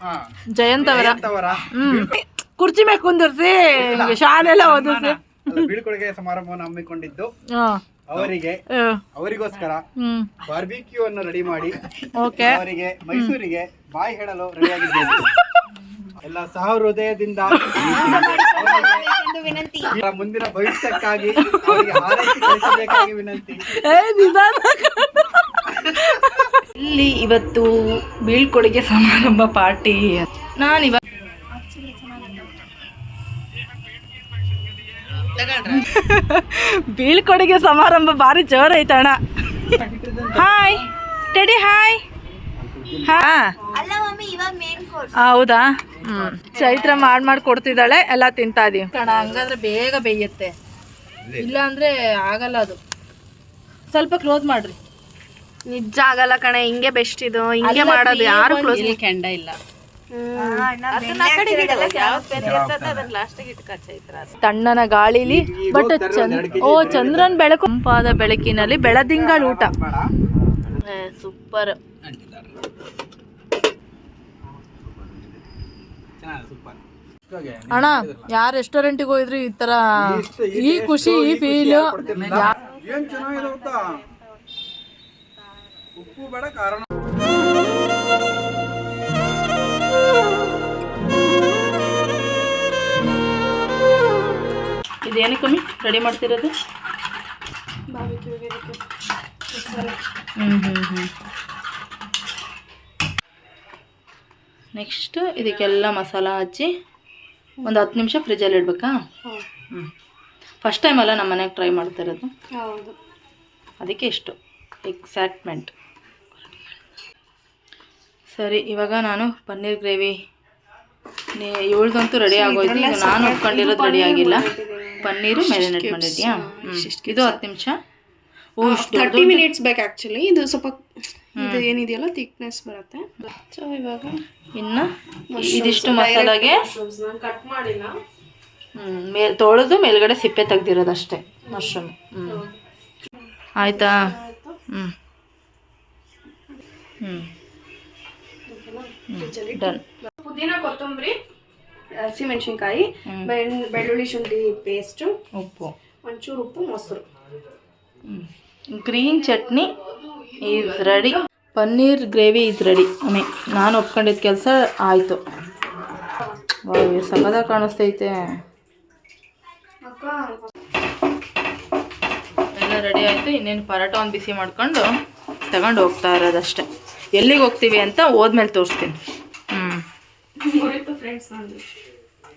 ಹಾ. ಜಯಂತ್ ಅವರ ಹ್ಮ್. ಕುರ್ಚಿ ಮೇಲೆ ಕುಂದಿರ್ಸಿ ಶಾಲೆಲ್ಲ ಓದಿಸಿ. ಅಲ್ಲ, ಬೀಳ್ಕೊಡುಗೆ ಸಮಾರಂಭವನ್ನು ಹಮ್ಮಿಕೊಂಡಿದ್ದು. ಹ್ಮ್ ಅವರಿಗೆ ಅವರಿಗೋಸ್ಕರ ಬಾರ್ಬಿಕ್ಯೂ ಅನ್ನು ರೆಡಿ ಮಾಡಿ ಓಕೆ. ಅವರಿಗೆ ಮೈಸೂರಿಗೆ ಬಾಯಿ ಹೇಳಲು ರೆಡಿಯಾಗಿದ್ದೇನೆ ಎಲ್ಲ ಸಹ ಹೃದಯದಿಂದ ಮುಂದಿನ ಭವಿಷ್ಯಕ್ಕಾಗಿ ಅವರಿಗೆ ಹಾರೈಸಿ ಕಳಿಸಬೇಕಾಗಿ ವಿನಂತಿ. ಇಲ್ಲಿ ಇವತ್ತು ಬೀಳ್ಕೊಡುಗೆ ಸಮಾರಂಭ ಪಾರ್ಟಿ. ನಾನು ಇವಾಗ ಬೀಳ್ಕೊಡುಗೆ ಸಮಾರಂಭ ಭಾರಿ ಜೋರ್ ಐತಣ ಹಾಯ್ ಟೆಡಿ ಹಾಯ್ ಹಾ. ಹೌದಾ? ಹ್ಮ್ ಚೈತ್ರ ಮಾಡ್ ಮಾಡಿ ಕೊಡ್ತಿದ್ದಾಳೆ ಎಲ್ಲ ತಿಂತಾ ಇದೀವಿ. ಕಣ ಹಂಗಾದ್ರೆ ಬೇಗ ಬೇಯುತ್ತೆ. ಇಲ್ಲ. ಅಂದ್ರೆ ಆಗಲ್ಲ ಅದು. ಸ್ವಲ್ಪ ಕ್ಲೋಸ್ ಮಾಡ್ರಿ. ನಿಜ ಆಗಲ್ಲ ಕಣೆ ಹಿಂಗೆ ಬೆಸ್ಟ್ ಇದು. ಹಿಂಗೆ ಮಾಡೋದು ಯಾರು ಕ್ಲೋಸ್ ಕೆಂಡ ಇಲ್ಲ. ತಣ್ಣನ ಗಾಳಿಲಿ ಬಟ್ ಓ ಚಂದ್ರನ್ ಬೆಳಕು. ತಂಪಾದ ಬೆಳಕಿನಲ್ಲಿ ಬೆಳದಿಂಗಳ ಊಟ. ಸೂಪರ್ ಅಣ್ಣ ಯಾರ ರೆಸ್ಟೋರೆಂಟಿಗೆ ಹೋಗಿದ್ರಿ ಈ ತರ? ಈ ಖುಷಿ ಈ ಫೀಲ್ ಏನ್ ಚೆನ್ನಾಗಿದೆ ಗೊತ್ತಾ? ಉಪ್ಪು ಬೇಡ ಕಾರಣ ಇದೇನು ಕಮ್ಮಿ ರೆಡಿ ಮಾಡ್ತಿರೋದು? ಹ್ಞೂ ಹ್ಞೂ ಹ್ಞೂ ನೆಕ್ಸ್ಟ್ ಇದಕ್ಕೆಲ್ಲ ಮಸಾಲ ಹಚ್ಚಿ ಒಂದು ಹತ್ತು ನಿಮಿಷ ಫ್ರಿಜ್ಜಲ್ಲಿ ಇಡ್ಬೇಕಾ? ಹ್ಞೂ ಫಸ್ಟ್ ಟೈಮ್ ಅಲ್ಲ ನಮ್ಮ ಮನೆಗೆ ಟ್ರೈ ಮಾಡ್ತಾ ಇರೋದು. ಹೌದು. ಅದಕ್ಕೆ ಇಷ್ಟು. ಎಕ್ಸೈಟ್ಮೆಂಟ್ ಸರಿ ಇವಾಗ ನಾನು ಪನ್ನೀರ್ ಗ್ರೇವಿ. ಏಳ್ದಂತೂ ರೆಡಿ ಆಗೋಯ್ತು. ಈಗ ನಾನು ಉಟ್ಕೊಂಡಿರೋದು ರೆಡಿ ಆಗಿಲ್ಲ. ಪನ್ನೀರು ಮ್ಯಾರಿನೇಟ್ ಮಾಡಿದ್ಯಾ. ಇದು ಹತ್ತು ನಿಮಿಷ. ಓ ತರ್ಟಿ ಮಿನಿಟ್ಸ್ ಬೇಕು ಆ್ಯಕ್ಚುಲಿ ಇದು ಸ್ವಲ್ಪ ಇದು ಏನಿದೆಯಲ್ಲ? ಥಿಕ್ನೆಸ್ ಬರುತ್ತೆ. ಸೊ ಇವಾಗ ಇನ್ನು ಇದಿಷ್ಟು ಮಸಾಲಾಗೆ ನಾನು ಕಟ್ ಮಾಡಿಲ್ಲ. ಹ್ಞೂ ಮೇಲೆ ತೊಳೆದು ಮೇಲ್ಗಡೆ ಸಿಪ್ಪೆ ತೆಗ್ದಿರೋದಷ್ಟೇ ಮಶ್ರೂಮ್ ಹ್ಞೂ ಆಯಿತಾ? ಹ್ಞೂ ಹ್ಞೂ ಡನ್ ಪುದೀನ ಕೊತ್ತಂಬರಿ ಹಸಿಮೆಣಸಿನ್ಕಾಯಿ ಬೆಳ್ಳುಳ್ಳಿ ಶುಂಠಿ ಪೇಸ್ಟು ಉಪ್ಪು. ಒಂಚೂರು ಉಪ್ಪು ಮೊಸರು. Green chutney is ready paneer gravy is ready May ನಾನು ಒಪ್ಕೊಂಡಿದ್ದ ಕೆಲಸ ಆಯಿತು. ಸಕದಾಗ ಕಾಣಿಸ್ತೈತೆ. ಎಲ್ಲ ರೆಡಿ ಆಯಿತು. ಇನ್ನೇನು ಪರೋಟ ಒಂದು ಬಿಸಿ ಮಾಡ್ಕೊಂಡು ತಗೊಂಡು ಹೋಗ್ತಾ ಇರೋದಷ್ಟೇ. ಎಲ್ಲಿಗೆ ಹೋಗ್ತೀವಿ ಅಂತ ಹೋದ್ಮೇಲೆ ತೋರಿಸ್ತೀನಿ. ಹ್ಞೂ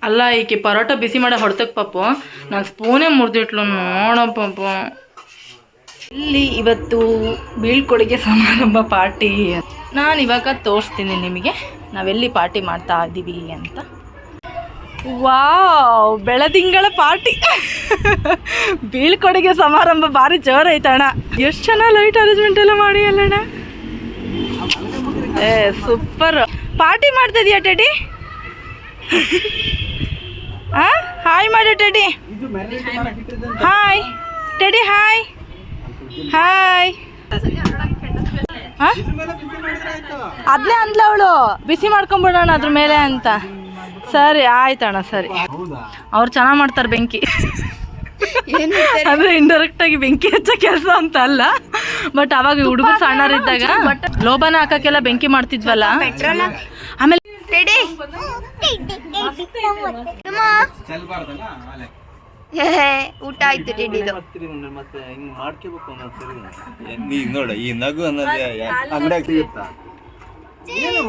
ಅಲ್ಲ ಈಕೆ ಪರೋಟ ಬಿಸಿ ಮಾಡೋ ಹೊಡ್ತಕ್ಕೆ ಪಾಪು. ನಾನು ಸ್ಪೂನೇ ಮುರಿದಿಟ್ಲು ನೋಡೋ ಪಾಪು. ಇಲ್ಲಿ ಇವತ್ತು ಬೀಳ್ಕೊಡುಗೆ ಸಮಾರಂಭ ಪಾರ್ಟಿ ನಾನು ಇವಾಗ ತೋರಿಸ್ತೀನಿ ನಿಮಗೆ. ನಾವೆಲ್ಲಿ ಪಾರ್ಟಿ ಮಾಡ್ತಾ ಇದ್ದೀವಿ ಅಂತ. ವಾವ್ ಬೆಳದಿಂಗಳ ಪಾರ್ಟಿ ಬೀಳ್ಕೊಡುಗೆ ಸಮಾರಂಭ ಭಾರಿ ಜೋರ್ ಐತಣ್ಣ ಎಷ್ಟು ಚೆನ್ನಾಗಿ ಲೈಟ್ ಅರೇಂಜ್ಮೆಂಟ್ ಎಲ್ಲ ಮಾಡಿ ಅಲ್ಲಣ್ಣ. ಏ ಸೂಪರ್ ಪಾರ್ಟಿ ಮಾಡ್ತಾ ಇದೀಯಾ ಟೆಡಿ ಹಾಯ್ ಮಾಡು teddy. Hi teddy hi hi ಅದನ್ನೇ ಅಂದ್ಲ ಅವಳು. ಬಿಸಿ ಮಾಡ್ಕೊಂಬಿಡೋಣ ಅದ್ರ ಮೇಲೆ ಅಂತ. ಸರಿ ಆಯ್ತಣ್ಣ ಸರಿ. ಅವ್ರು ಚೆನ್ನಾಗಿ ಮಾಡ್ತಾರೆ ಬೆಂಕಿ. ಅಂದ್ರೆ ಇಂಡೈರೆಕ್ಟ್ ಆಗಿ ಬೆಂಕಿ ಹಚ್ಚೋ ಕೆಲಸ ಅಂತ ಅಲ್ಲ. ಬಟ್ ಅವಾಗ ಹುಡುಗರು ಸಣ್ಣರಿದ್ದಾಗ ಲೋಬನ ಹಾಕಕ್ಕೆಲ್ಲ ಬೆಂಕಿ ಮಾಡ್ತಿದ್ವಲ್ಲ? ಆಮೇಲೆ ರೆಡಿ ಚೆಲ್ಬಾರ್ದಲ್ಲ ಆಲೆ ಊಟ ಆಯ್ತು ರೆಡಿದು ಮತ್ತೆ? ಹಿಂಗ್ ಮಾಡ್ಕೋಬೇಕು ಒಂದೊಂದ್ಸರಿ ಈಗ ನೋಡ ಈ ನಗು ಅನ್ನೋದು ಅಂಗಡಿಯಾಗ ಸಿಗುತ್ತಾ?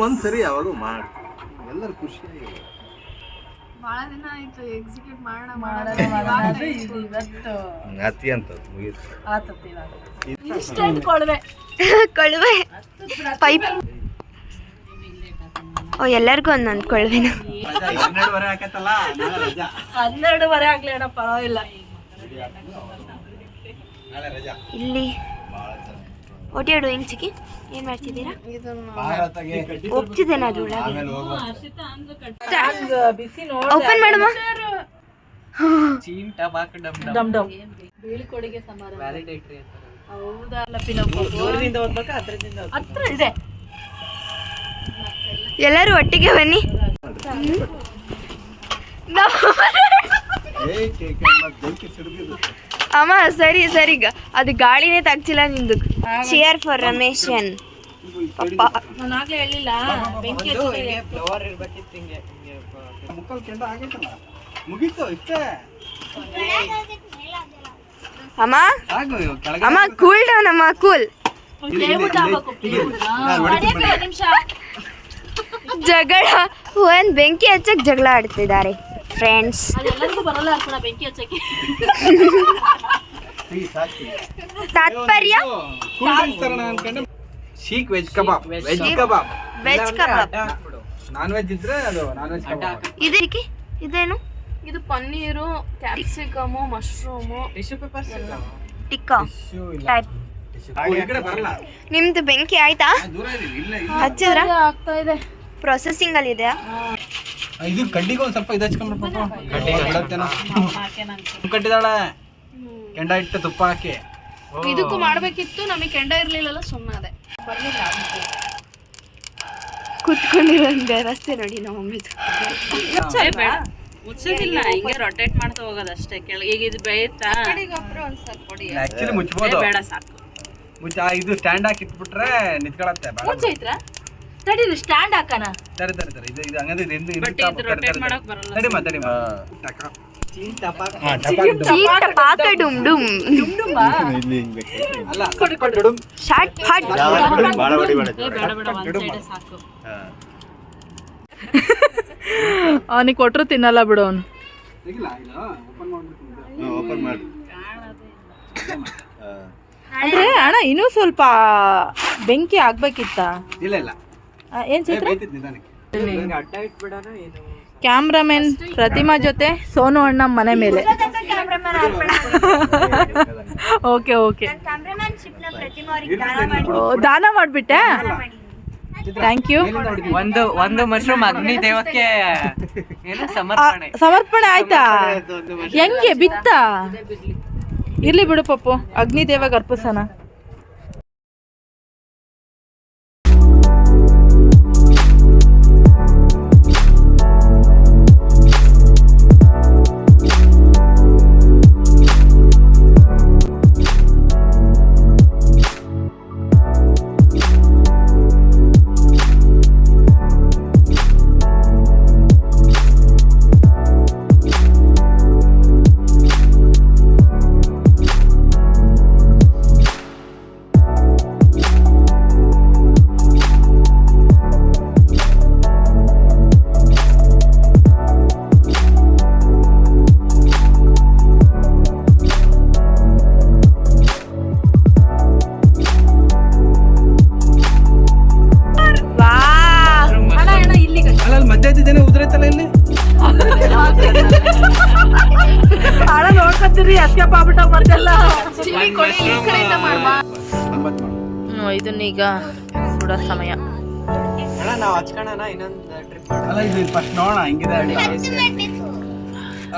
ಒಂದ್ಸರಿ ಯಾವಾಗ ಮಾಡ್. ಎಲ್ಲರೂ ಖುಷಿಯಾಗಿ ಅತಿ ಅಂತ ಮುಗೀತು. ಕೊಳವೆ ಕೊಳುವೆ ಪೈಪ್ ಓ ಎಲ್ಲರಿಗೂ ಒಂದೊಂದು ಕೊಳುವೆನ ಹನ್ನೆರಡುವರೆ ಆಕತ್ತಲ್ಲ ನಾಳೆ ರಜಾ. ಹನ್ನೆರಡುವರೆ ಆಗ್ಲಿ ಅಣ್ಣ ಪರವಾಗಿಲ್ಲ. ನಾಳೆ ಇಲ್ಲಿ ಒಟಿ ಡೂಯಿಂಗ್ ಚಿಕ್ಕಿ ಏನು ಮಾಡ್ತಿದ್ದೀರಾ ಅದು ಬಿಸಿ ಓಪನ್ ಮಾಡಮ್ಮ ಡಮ್ ಡಮ್. ಬೀಳ್ಕೊಡುಗೆ ಸಮಾರಂಭ. ಹೌದಾ ಲಪಿನಪ್ಪ ಹತ್ರ ಇದೆ. ಎಲ್ಲರೂ ಒಟ್ಟಿಗೆ ಬನ್ನಿ. ಅಮ್ಮ ಸರಿ ಸರಿ. ಗ- ಅದು ಗಾಳಿನೇ ತಗ್ಸಿಲ್ಲ ನಿಂದು. ಚಿಯರ್ ಫಾರ್ ರಮೇಶನ್ ಪಪ್ಪ ನಾನು ಆಗ್ಲೇ ಹೇಳಿಲ್ಲ. ಬೆಂಕಿ ಫ್ಲವರ್ ಇರ್ಬೇಕಿತ್ತು ಹಿಂಗೆ ಹಿಂಗೆ ಪ- ಮುಕ್ಕಲ್ ಕೆಂಡ ಆಗೈತಲ್ಲ? ಮುಗೀತು ಇಷ್ಟೇ. ಅಮ್ಮ? ಅಮ್ಮ ಕೂಲ್ ಡೌನ್ ಅಮ್ಮ ಕೂಲ್ ಜಗಳ. ಒಂದ್ ಬೆಂಕಿ ಹಚ್ಚಕ್ ಜಗಳ ಆಡ್ತಿದ್ದಾರೆ. ಫ್ರೆಂಡ್ಸ್. ತಾತ್ಪರ್ಯ? Seekh veg kebab veg kebab veg kebab non veg ಇದ್ರೆ ಅದು ನಾನ್ ವೆಜ್ ಕಬಾಬ್ ಇದಕ್ಕೆ ಇದೇನು? ಇದು paneer capsicum mushroom. Tissue paper tikka. Type ನಿಮ್ದು ಬೆಂಕಿ ಆಯ್ತಾ? ಆ, ದೂರ ಇಲ್ಲ ಇಲ್ಲ. ಹಚ್ಚಿದ್ರ? ಆಗ್ತಾ ಇದೆ. ಪ್ರೊಸೆಸಿಂಗ್ ಅಲ್ಲಿ ಇದೆಯಾ? ಆ, ಇದು ಕಡ್ಡಿಗೆ ಒಂದ್ ಸ್ವಲ್ಪ ಇದು ಹಚ್ಕೊಂಡ್ರೆ ಪಾಪ ಬಿಡತ್ತೇನೋ ಕಟ್ಟಿದಾಳೆ. ಕೆಂಡ ಇಟ್ಟು ತುಪ್ಪ ಹಾಕಿ. ಇದಕ್ಕೂ ಮಾಡ್ಬೇಕಿತ್ತು ನಮಗೆ ಕೆಂಡ ಇರ್ಲಿಲ್ಲಲ್ಲ ಸುಮ್ಮನೆ ಕುತ್ಕೊಂಡಿರೋ ರಸ್ತೆ ನೋಡಿ ನಮ್ಮ ಬೇಡ. ಮುಚ್ಚೋದಿಲ್ಲ ಹಿಂಗೆ ರೊಟೇಟ್ ಮಾಡ್ತಾ ಹೋಗೋದಷ್ಟೇ. ಕೆಳಗೆ ಈಗ ಇದು ಬೇಯುತ್ತಾ ಆಕ್ಚುಲಿ ಬೇಡ ಸಾಕು. ಮುಚ್ಚ ಇದು ಸ್ಟ್ಯಾಂಡ್ ಹಾಕಿ ಇಟ್ಬಿಟ್ರೆ ನಿಂತ್ಕೊಳತ್ತೆ. ಮುಚ್ಚೈತ್ರ ತಡಿ ಸ್ಟ್ಯಾಂಡ್ ಹಾಕಣ. ತರಿ ತರಿ ತರಿ ಇದು ಇದು ಹಂಗಂದ್ರೆ ಇದು ಹಿಂದೆ- ತಡಿ. ಮಾಡಕ್ ಬರಲ್ಲ. ಹಾ, ಟಪ, ಡುಮ್. ಚೀಟ ಪಾಕ ಡುಮ್. ಡುಮ್ ಅಲ್ಲ ಡುಮ್. ಶಾಟ್ ಫಾಟ್ ಏ, ಬೇಡ ಬೇಡ ಒಂದ್ ಸೈಡ್ ಸಾಕು. ಅವನಿಗೆ ಕೊಟ್ರು ತಿನ್ನಲ್ಲ ಬಿಡು ಅವನು. ತೆಗಿಲ್ಲ ಇದು ಓಪನ್ ಮಾಡ್ಬಿಟ್ಟು ಓಪನ್ ಮಾಡಿ. ಅಂದ್ರೆ ಅಣ್ಣ ಇನ್ನೂ ಸ್ವಲ್ಪ ಬೆಂಕಿ ಆಗ್ಬೇಕಿತ್ತ? ಇಲ್ಲ ಇಲ್ಲ. ಏನ್ ಚಿತ್ರ? ಕ್ಯಾಮ್ರಾಮನ್ ಪ್ರತಿಮಾ ಜೊತೆ ಸೋನು ಅಣ್ಣ ಮನೆ ಮೇಲೆ. Okay okay. ದಾನ ಮಾಡಿಬಿಟ್ಟೆ? ಥ್ಯಾಂಕ್ ಯು ಒಂದು ಒಂದು ಮಶ್ರೂಮ್ ಅಗ್ನಿ ದೇವಕ್ಕೆ ಸಮರ್ಪಣೆ. ಆಯ್ತಾ? ಹೆಂಗೆ ಬಿತ್ತ? ಇರ್ಲಿ ಬಿಡು ಪಪ್ಪು ಅಗ್ನಿ ದೇವಾಗ ಅರ್ಪಿಸೋಣ ನೋಡ್ಕೊತೀರಿ ಅಸ್ಕೇಪ್ ಆಗ್ಬಿಟ್ಟ ಮತ್ತೆಲ್ಲ ಒಂಬತ್ತು ಮಾಡು. ಇದನ್ನೀಗ ಕೂಡ ಸಮಯ. ಅಣ್ಣ ನಾವು ಇನ್ನೊಂದು ಟ್ರಿಪ್ ಅಲ್ಲ ಇದು ಫಸ್ಟ್ ನೋಡೋಣ ಹೆಂಗಿದೆ ಅಂತ.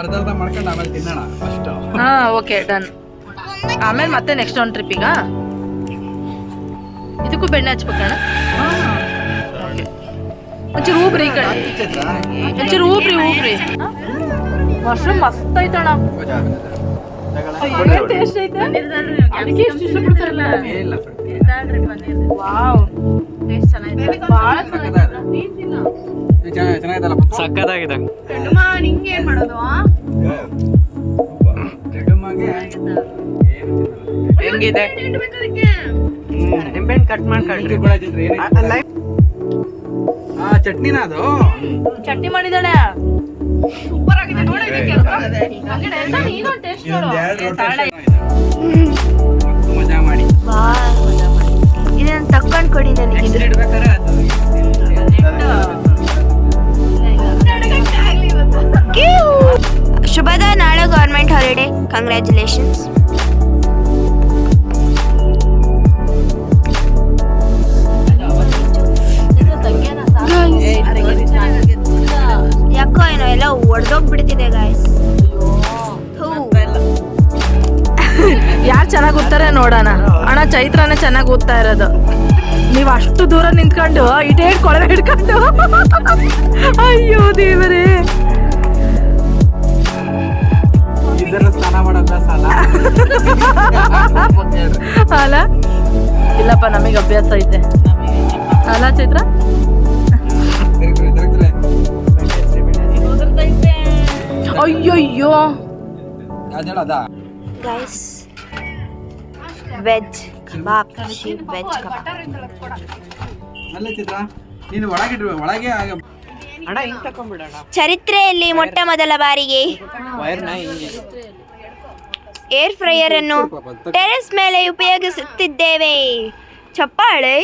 ಅರ್ಧ ಅರ್ಧ ಮಾಡ್ಕೊಂಡು ಆಮೇಲೆ ತಿನ್ನೋಣ ಫಸ್ಟ್ ಹಾ ಓಕೆ ಡನ್ ಆಮೇಲೆ ಮತ್ತೆ ನೆಕ್ಸ್ಟ್ ಒಂದು ಈಗ. ಇದಕ್ಕೂ ಬೆಣ್ಣೆ ಹಚ್ಬೇಕಣ್ಣ. ಒಂಚೂರು ಊಬ್ರಿ ಈ ಕಡೆ. ಒಂಚೂರು ಊಬ್ರಿ ಊಬ್ರಿ ಮಶ್ರೂಮ್ ಮಸ್ತ್ ಐತಣ್ಣ. ರೆಡುಮಾಗೆ ಹೆಂಗಿದೆ? ನಿಂಬೆಹಣ್ಣು ಕಟ್ ಮಾಡ್ಕೊಂಡ್ರಿ ಚಟ್ನಿನ ಅದು? ಚಟ್ನಿ ಮಾಡಿದಾಳೆ ಸೂಪರ್ ಆಗಿದೆ ನೋಡಿ ಟೇಸ್ಟ್. ಮಜಾ ಮಾಡಿ. ಇದನ್ನ ಕೊಡಿ ನನಗೆ. ಶುಭದ ನಾಳೆ ಗೌರ್ಮೆಂಟ್ ಹಾಲಿಡೇ. ಕಂಗ್ರ್ಯಾಚುಲೇಷನ್ಸ್ ಏನೋ ಎಲ್ಲ ಒಡೆದೋಗ್ಬಿಡ್ತಿದೆ ಗಾಯ್ಸ್ ಯಾರು ಚೆನ್ನಾಗಿ ಓದ್ತಾರೆ ನೋಡೋಣ. ಅಣ್ಣ ಚೈತ್ರನೇ ಚೆನ್ನಾಗಿ ಓದ್ತಾ ಇರೋದು. ನೀವು ಅಷ್ಟು ದೂರ ನಿಂತ್ಕೊಂಡು ಇಟೇ ಕೊಳವೆ ಹಿಡ್ಕೊಂಡು. ಅಯ್ಯೋ ದೇವರೇ. ಅಲ್ಲ? ಇಲ್ಲಪ್ಪ ನಮಗೆ ಅಭ್ಯಾಸ ಐತೆ. ಅಲ್ಲ ಚೈತ್ರ? ಅಯ್ಯಯ್ಯೋ? ಗೈಸ್ ವೆಜ್ ಕಬಾಬ್ ವೆಜ್ ಹಿಂಗ್ ತಕೊಂಡ್ಬಿಡೋಣ ಚರಿತ್ರೆಯಲ್ಲಿ ಮೊಟ್ಟ ಮೊದಲ ಬಾರಿಗೆ ಏರ್ ಫ್ರೈಯರ್ ಅನ್ನು ಟೆರೆಸ್ ಮೇಲೆ ಉಪಯೋಗಿಸುತ್ತಿದ್ದೇವೆ. ಚಪ್ಪಾಳೆ.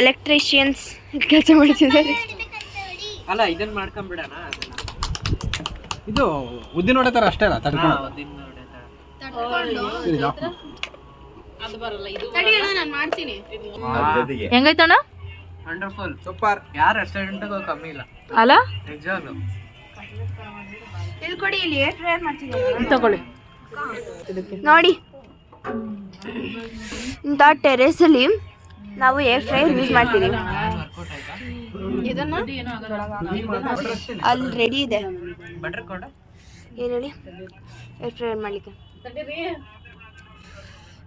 ಎಲೆಕ್ಟ್ರಿಷಿಯನ್ಸ್ ಕೆಲಸ ಮಾಡ್ತಿದ್ದಾರೆ. ಅಲ್ಲ ಇದನ್ನ ಮಾಡ್ಕೊಂಡ್ಬಿಡೋಣ ಇದು ಉದ್ದಿನ ನೋಡೋ ತರ ಅಷ್ಟೇ ಅಲ್ಲ ತಡ್ಕೊಂಡು ಇದು ಮಾಡ್ತೀನಿ. ಹೆಂಗೈತಣ್ಣ ವಂಡರ್ಫುಲ್ ಸೂಪರ್. ಯಾರ ರೆಸ್ಟೋರೆಂಟ್ಗೂ ಕಮ್ಮಿ ಇಲ್ಲ. ಅಲ್ಲ? ನಿಜವಾಗ್ಲು ತಿಳ್ಕೊಡಿ ಇಲ್ಲಿ ಏರ್ ಫ್ರೈಯರ್ ಮಾಡ್ತಿದ್ದಾರೆ? ತಗೊಳ್ಳಿ. ನೋಡಿ. ಇಂಥ ಟೆರೇಸಲ್ಲಿ ನಾವು ಏರ್ ಫ್ರೈಯರ್ ಯೂಸ್ ಮಾಡ್ತೀವಿ. ಇದನ್ನ? ಅಲ್ಲಿ ರೆಡಿ ಇದೆ. ಬಟರ್ ಕೊಡ. ಏನು ಹೇಳಿ? ಏರ್ ಫ್ರೈಯರ್ ಮಾಡಲಿಕ್ಕೆ.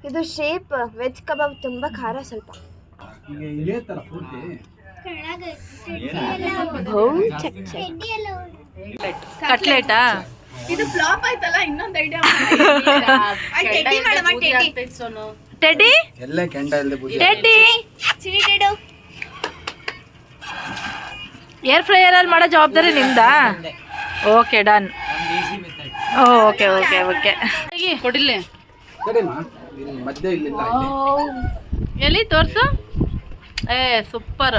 ಇದು ಶೇಪ್ ವೆಜ್ ಕಬಾಬ್ ತುಂಬ ಖಾರ ಸ್ವಲ್ಪ. ಕಟ್ಲೆಟಾ ಇದು ಫ್ಲಾಪ್ ಆಯ್ತಲ್ಲ ಇನ್ನೊಂದು ಐಡಿಯಾ ಟೆಡ್ಡಿ ಎಲ್ಲ ಕೆಂಡ ಇಲ್ಲದೆ ಬುದ್ಧಿ ಟೆಡ್ಡಿ ಚೀಟಿಡು ಏರ್ ಫ್ರೈಯರಲ್ಲಿ ಮಾಡೋ ಜವಾಬ್ದಾರಿ ನಿಮ್ದಾ okay done okay okay okay ಕೊಡಿಲ್ಲ? ಮಧ್ಯೆ ಇಲ್ಲಿಲ್ಲ ಇಲ್ಲಿ. ಎಲ್ಲಿ ತೋರ್ಸು? ಏ ಸೂಪರ್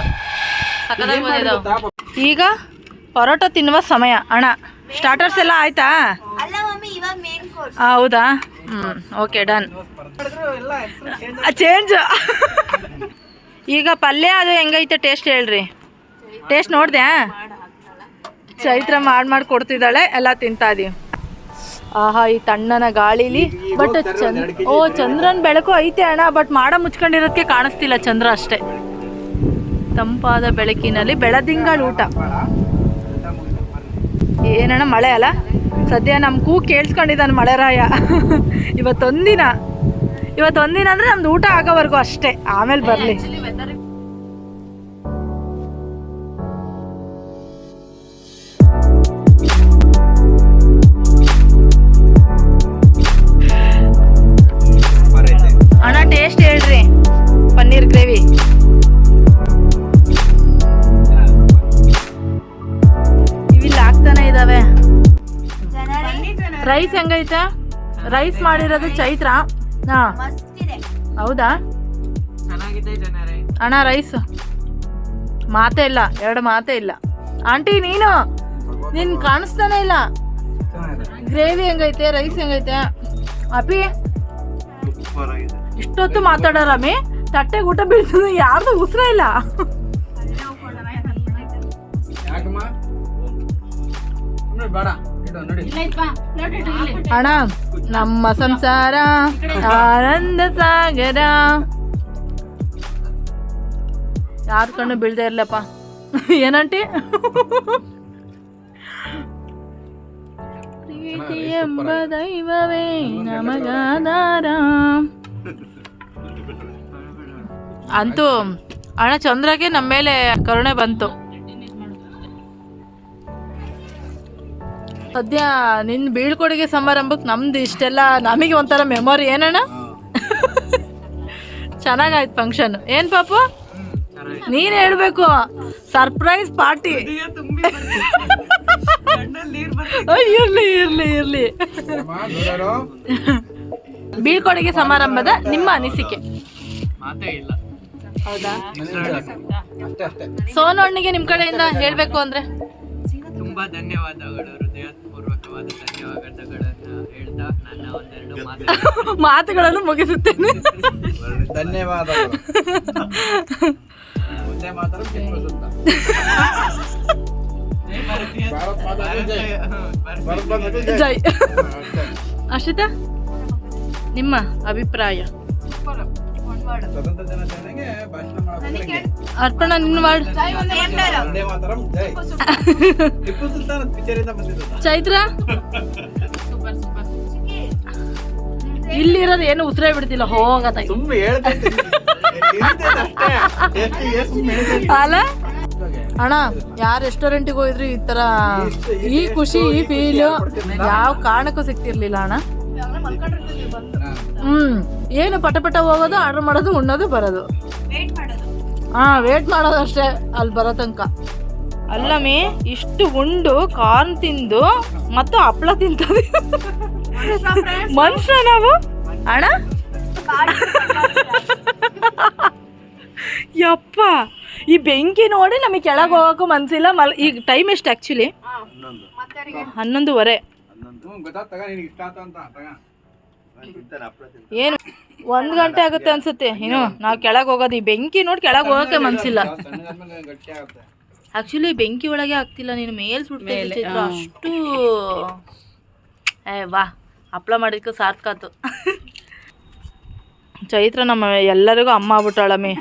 ಬಂದಿದ್ದಾವೆ ಈಗ ಪರೋಟ ತಿನ್ನುವ ಸಮಯ ಅಣ್ಣ. ಸ್ಟಾರ್ಟರ್ಸ್ ಎಲ್ಲ ಆಯ್ತಾ? ಹೌದಾ? ಹ್ಞೂ ಓಕೆ ಡನ್ ಚೇಂಜ್ ಈಗ ಪಲ್ಯ ಅದು ಹೆಂಗೈತೆ ಟೇಸ್ಟ್ ಹೇಳ್ರಿ. ಟೇಸ್ಟ್ ನೋಡ್ದೆ ಚೈತ್ರ ಮಾಡಿ ಮಾಡಿ ಕೊಡ್ತಿದ್ದಾಳೆ ಎಲ್ಲ ತಿಂತಾ ಇದೀವಿ. ಆಹಾ ಈ ತಣ್ಣನ ಗಾಳಿಲಿ. ಬಟ್ ಚಂದ್ರ ಓ ಚಂದ್ರನ್ ಬೆಳಕು ಐತೆ ಅಣ್ಣ ಬಟ್ ಮಾಡ ಮುಚ್ಕೊಂಡಿರೋದಕ್ಕೆ ಕಾಣಿಸ್ತಿಲ್ಲ ಚಂದ್ರ ಅಷ್ಟೇ. ತಂಪಾದ ಬೆಳಕಿನಲ್ಲಿ ಬೆಳದಿಂಗಳ ಊಟ. ಏನಣ್ಣ, ಮಳೆ ಅಲ್ಲ? ಸದ್ಯ ನಮ್ಮ ಕೂ ಕೇಳಿಸ್ಕೊಂಡಿದ್ದಾನೆ ಮಳೆರಾಯ. ಇವತ್ತೊಂದಿನ ಇವತ್ತೊಂದಿನ ಅಂದರೆ ನಮ್ದು ಊಟ ಆಗೋವರೆಗೂ ಅಷ್ಟೇ. ಆಮೇಲೆ ಬರಲಿ. ಅಣ್ಣ ಟೇಸ್ಟ್ ಹೇಳ್ರಿ. ಪನ್ನೀರ್ ಗ್ರೇವಿ. ರೈಸ್ ಹೆಂಗೈತೆ? ರೈಸ್ ಮಾಡಿರೋದು ಚೈತ್ರ. ಹಾ. ಹೌದಾ? ಅಣ್ಣ ರೈಸ್ ಮಾತೇ ಇಲ್ಲ ಎರಡು ಮಾತೇ ಇಲ್ಲ. ಆಂಟಿ ನೀನು? ನಿನ್ ಕಾಣಿಸ್ತಾನೆ ಇಲ್ಲ. ಗ್ರೇವಿ ಹೆಂಗೈತೆ ರೈಸ್ ಹೆಂಗೈತೆ? ಅಪಿ? ಇಷ್ಟೊತ್ತು ಮಾತಾಡೋ ಇಷ್ಟೊತ್ತು ತಟ್ಟೆ ತಟ್ಟೆಗೆ ಊಟ ಬೀಳ್ತದೆ ಯಾರ್ದು ಉಸಿರ ಇಲ್ಲ. ಬೇಡ. ಅಣ್ಣ ನಮ್ಮ ಸಂಸಾರ ಆನಂದ ಸಾಗರ. ಯಾರ ಕಣ್ಣು ಬೀಳ್ದೆ ಇರ್ಲಪ್ಪ? ಏನಂಟಿ ಪ್ರೀತಿ ಎಂಬ ದೈವವೇ ನಮಗಾದಾರ ಅಂತೂ ಅಣ್ಣ ಚಂದ್ರಗೆ ನಮ್ಮ ಮೇಲೆ ಕರುಣೆ ಬಂತು. ಸದ್ಯ ನಿನ್ನ ಬೀಳ್ಕೊಡುಗೆ ಸಮಾರಂಭಕ್ಕೆ ನಮ್ದು ಇಷ್ಟೆಲ್ಲ ನಮಗೆ ಒಂಥರ ಮೆಮೊರಿ ಏನಣ್ಣ? ಚೆನ್ನಾಗಾಯ್ತು ಫಂಕ್ಷನ್ ಏನ್ ಪಾಪು? ನೀನ್ ಹೇಳ್ಬೇಕು. ಸರ್ಪ್ರೈಸ್ ಪಾರ್ಟಿ ಇರ್ಲಿ ಇರ್ಲಿ ಇರ್ಲಿ. ಬೀಳ್ಕೊಡುಗೆ ಸಮಾರಂಭದ ನಿಮ್ಮ ಅನಿಸಿಕೆ. ಹೌದಾ? ಅಷ್ಟೇ ಅಷ್ಟೇ ಸೋನು ಹಣ್ಣಿಗೆ ನಿಮ್ ಕಡೆಯಿಂದ ಹೇಳ್ಬೇಕು ಅಂದ್ರೆ? ತುಂಬಾ ಧನ್ಯವಾದಗಳು ಹೃದಯಪೂರ್ವಕವಾದ ಧನ್ಯವಾದಗಳನ್ನು ಹೇಳ್ತಾ ನನ್ನ ಒಂದೆರಡು ಮಾತು ಮಾತುಗಳನ್ನು ಮುಗಿಸುತ್ತೇನೆ. ಧನ್ಯವಾದಗಳು. ಮುಂದೆ ಜೈ. ಭಾರತ್ ಮಾತಾ ಜೈ. ಜೈ. ಹಾ, ಅಷ್ಟೇ. ಅಶ್ರಿತಾ ನಿಮ್ಮ ಅಭಿಪ್ರಾಯ? ಸ್ವತಂತ್ರ ದಿನಾಚರಣೆಗೆ ಭಾಷಣ ಮಾಡಬೇಕು ಅರ್ಪಣಾ ನಿನ್ನ ವಾರ್ಡ್ ಒಂದೇ ಮಾತರಂ. ಜೈ. ಟಿಪ್ಪು ಸುಲ್ತಾನ್ ಪಿಕ್ಚರ್ ಇಂದ ಬಂದಿದ್ದು. ಚೈತ್ರ? ಇಲ್ಲಿರೋದು ಏನು ಉಸಿರೇ ಬಿಡ್ತಿಲ್ಲ ಹೋಗತ್ತ ಸುಮ್ಮನೆ ಹೇಳ್ತೈತೆ. ಅಲ್ಲ? ಅಣ್ಣ ಯಾರ ರೆಸ್ಟೋರೆಂಟಿಗೆ ಹೋಗಿದ್ರು? ಈ ತರ ಈ ಖುಷಿ ಈ ಫೀಲ್ ಯಾವ ಕಾರಣಕ್ಕೂ ಸಿಗ್ತಿರ್ಲಿಲ್ಲ ಅಣ್ಣ. ಹ್ಮ್. ಏನು ಪಟ ಪಟ ಹೋಗೋದು ಆರ್ಡರ್ ಮಾಡೋದು ಉಣ್ಣೋದು ಬರೋದು. ಹಾ ವೇಟ್ ಮಾಡೋದು ಅಷ್ಟೇ ಅಲ್ಲಿ ಬರೋ ತನಕ. ಅಲ್ಲಮಿ ಇಷ್ಟು ಉಂಡು ಕಾರ್ನ್ ತಿಂದು ಮತ್ತು ಹಪ್ಳ ತಿಂತದೆ. ಮನುಷ್ಯ ನಾವು? ಅಣ್ಣ? ಯಪ್ಪ ಈ ಬೆಂಕಿ ನೋಡಿ ನಮಗೆ ಕೆಳಗೆ ಹೋಗೋಕ್ಕೂ ಮನ್ಸಿಲ್ಲ ಮಲ್ ಈಗ ಟೈಮ್ ಎಷ್ಟು ಆ್ಯಕ್ಚುಲಿ ಹನ್ನೊಂದುವರೆ. ಏನು? ಒಂದು ಗಂಟೆ ಆಗುತ್ತೆ ಅನ್ಸುತ್ತೆ. ಏನು ನಾವು ಕೆಳಗೆ ಹೋಗೋದು ಈ ಬೆಂಕಿ ನೋಡಿ ಕೆಳಗೆ ಹೋಗಕ್ಕೆ ಮನ್ಸಿಲ್ಲ. ಸಣ್ಣಗಾದ್ಮೇಲೆ ಆಕ್ಚುಲಿ ಬೆಂಕಿ ಒಳಗೆ ಆಗ್ತಿಲ್ಲ ನೀನು ಮೇಲ್ ಸುಡ್ತೇನೆ ಚೈತ್ರ. ಅಷ್ಟು ಏ ವಾ ಹಪ್ಳ ಮಾಡಿದ್ಕೆ ಸಾರ್ಥಕಾತು ಚೈತ್ರ ನಮ್ಮ ಎಲ್ಲರಿಗೂ ಅಮ್ಮ ಆಗ್ಬಿಟ್ಟಾಳಮ್ಮಿ.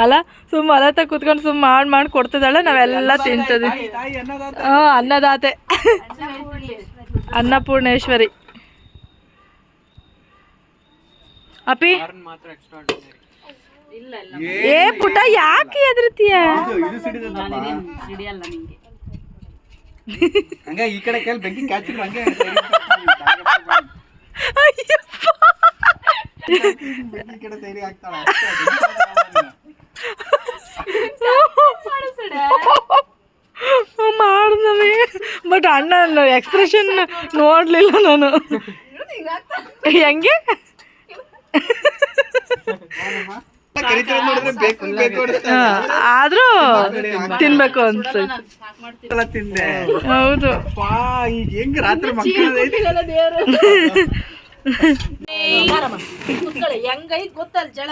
ಅಲ್ಲ ಸುಮ್ಮ ಅಲತ್ತ ಕೂತ್ಕೊಂಡು ಸುಮ್ಮ ಮಾಡಿ ಮಾಡಿ ಕೊಡ್ತಿದ್ದಾಳೆ ನಾವೆಲ್ಲ ತಿಂತದೆ ಹಾಂ ಅನ್ನದಾತೆ. ಅನ್ನಪೂರ್ಣೇಶ್ವರಿ. ಅಪಿ ಮಾತ್ರ ಎಕ್ಸ್ಟ್ರಾ ಏ ಪುಟ ಯಾಕೆ ಎದ್ರತೀಯ ಇದು ಸಿಡಿದತ್ತಪ್ಪ. ಹಂಗೆ ಈ ಕಡೆ ಕೇಳಿ ಬೆಂಕಿ ಕ್ಯಾಚಿದ್ರು ಹಂಗೆ ಬೆಂಕಿ ಕಡೆ ಸೈಡಿಗೆ ಹಾಕ್ತಾಳೆ ಬಟ್ ಅಣ್ಣ ಎಕ್ಸ್ಪ್ರೆಷನ್ ನೋಡ್ಲಿಲ್ಲ ನಾನು. ಹೆಂಗೆ? ಆದ್ರೂ ತಿನ್ಬೇಕು ಅನ್ಸುತ್ತೆ. ಹೌದು. ಪಾ ಈಗ ಹೆಂಗ್ ರಾತ್ರಿ ಮಕ್ಕಳು ಹೆಂಗೈತ್ ಗೊತ್ತಲ್ಲ ಜಳ.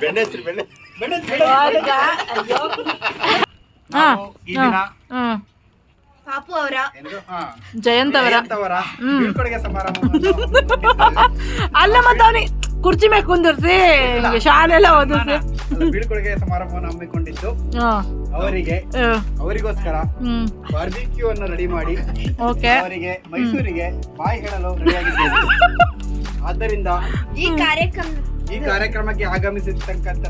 ಬೆಣ್ಣೆ ಪಾಪು ಅವರ. ಜಯಂತ್ ಅವರ. ಬೀಳ್ಕೊಡುಗೆ ಸಮಾರಂಭ ಅಲ್ಲ ಮತ್ತ ಅವನಿಗೆ ಕುರ್ಚಿ ಮೇಲೆ ಕುಂದಿರ್ಸಿ ಶಾಲೆಲ್ಲ ಓದಿಸಿ ಬೀಳ್ಕೊಡುಗೆ ಸಮಾರಂಭವನ್ನು ಹಮ್ಮಿಕೊಂಡಿದ್ದು ಹಾ. ಅವರಿಗೆ ಅವರಿಗೋಸ್ಕರ ಬಾರ್ಬಿಕ್ಯೂ ಅನ್ನು ರೆಡಿ ಮಾಡಿ ಓಕೆ. ಅವರಿಗೆ ಮೈಸೂರಿಗೆ ಬಾಯಿ ಹೇಳಲು ರೆಡಿಯಾಗಿದ್ದೇವೆ ಆದ್ದರಿಂದ ಈ ಕಾರ್ಯಕ್ರಮ ಈ ಕಾರ್ಯಕ್ರಮಕ್ಕೆ ಆಗಮಿಸಿರ್ತಕ್ಕಂಥ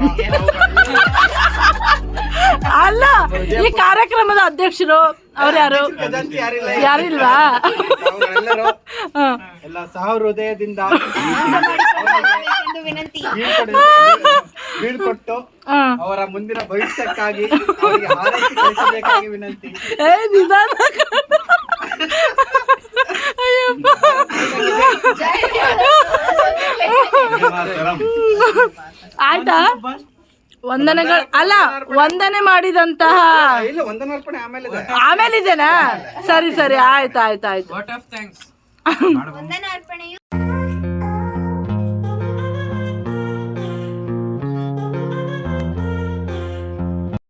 ಅಲ್ಲ ಈ ಕಾರ್ಯಕ್ರಮದ ಅಧ್ಯಕ್ಷರು ಅವ್ರು ಯಾರು? ಯಾರಿಲ್ವಾ? ಅವರೆಲ್ಲರೂ ಎಲ್ಲ ಸಹ ಹೃದಯದಿಂದ ಬೀಳ್ಕೊಟ್ಟು ಅವರ ಮುಂದಿನ ಭವಿಷ್ಯಕ್ಕಾಗಿ ವಿನಂತಿ. ಆಯ್ತಾ? ವಂದನೆಗಳು ಅಲ್ಲ ವಂದನೆ ಮಾಡಿದಂತಹ ಇಲ್ಲ ವಂದನಾರ್ಪಣೆ ಆಮೇಲೆ ಇದೇನಾ ಆಮೇಲೆ ಇದೆನಾ ಸರಿ ಸರಿ ಆಯ್ತು ಆಯ್ತು ಆಯ್ತು.